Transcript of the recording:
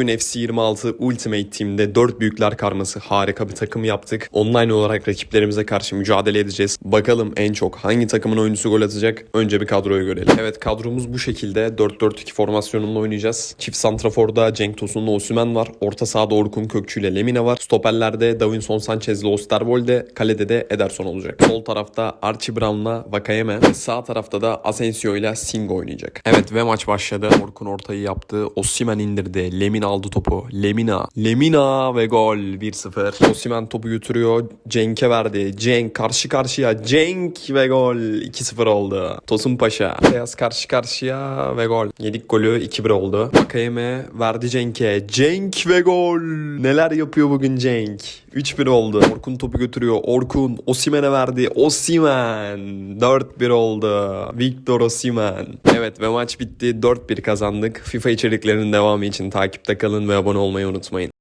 Bugün FC 26 Ultimate Team'de 4 büyükler karması harika bir takım yaptık. Online olarak rakiplerimize karşı mücadele edeceğiz. Bakalım en çok hangi takımın oyuncusu gol atacak? Önce bir kadroyu görelim. Evet kadromuz bu şekilde 4-4-2 formasyonunda oynayacağız. Çift santraforda Cenk Tosun'la Osümen var. Orta sahada Orkun Kökçü ile Lemina var. Stoperlerde Davinson Sanchez ile Osterwolde. Kalede de Ederson olacak. Sol tarafta Archie Brown'la Vakayeme. Ve sağ tarafta da Asensio ile Singh oynayacak. Evet ve maç başladı. Orkun ortayı yaptı. Osimhen indirdi. Lemina aldı topu. Lemina. Lemina ve gol 1-0. Osimhen topu götürüyor. Cenk'e verdi. Cenk karşı karşıya. Cenk ve gol 2-0 oldu. Tosun Paşa. Beyaz karşı karşıya ve gol. Yedik golü 2-1 oldu. Vakayeme verdi Cenk'e. Cenk ve gol. Neler yapıyor bugün Cenk? 3-1 oldu. Orkun topu götürüyor. Orkun Osimhen'e verdi. Osimhen 4-1 oldu. Victor Osimhen. Evet ve maç bitti. 4-1 kazandık. FIFA içeriklerinin devamı için takipte kalın ve abone olmayı unutmayın.